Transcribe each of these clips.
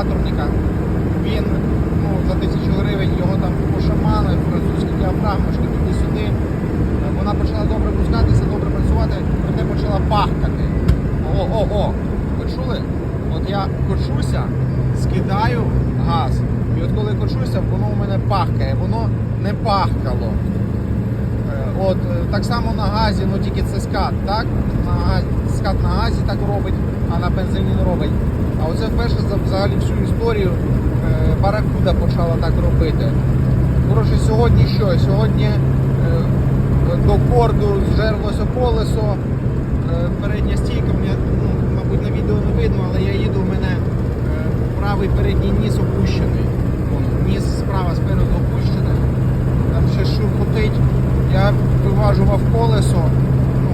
карбюраторника. Він ну, за тисячу гривень його там пошаманив, французькі діафрагмочки туди-сюди. Е, Вона почала добре пускатися, добре працювати, проте почала пахкати. О, о, о! Ви чули? От я кочуся, скидаю газ. І от коли кочуся, воно у мене пахкає, воно не пахкало. От е, так само на газі, ну тільки це скат, так? На скат на газі так робить, а на бензині не робить. А оце вперше за взагалі всю історію е, Баракуда почала так робити. Коротше, сьогодні що? Сьогодні е, до корду зжерлося колесо, передня стійка, мене, ну, мабуть, на відео не видно, але я їду, у мене правий передній ніс опущений. Я виважував колесо, ну,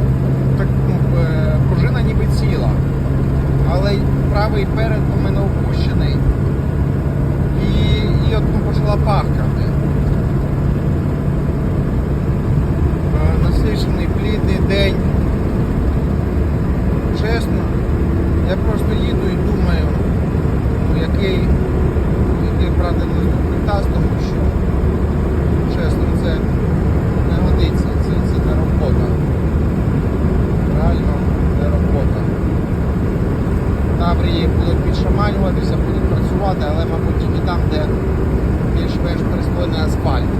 так, ну, е, пружина ніби ціла. Але правий перед у мене опущений. І, і от ну, почала пахкати. Е, Насичений, плідний день. Чесно, я просто їду і думаю, ну, який, який брати наступний таз, тому що чесно, це не годиться, це, це не робота. Реально не робота. Таврії будуть підшаманюватися, будуть працювати, але, мабуть, тільки там, де більш-менш пристойний асфальт.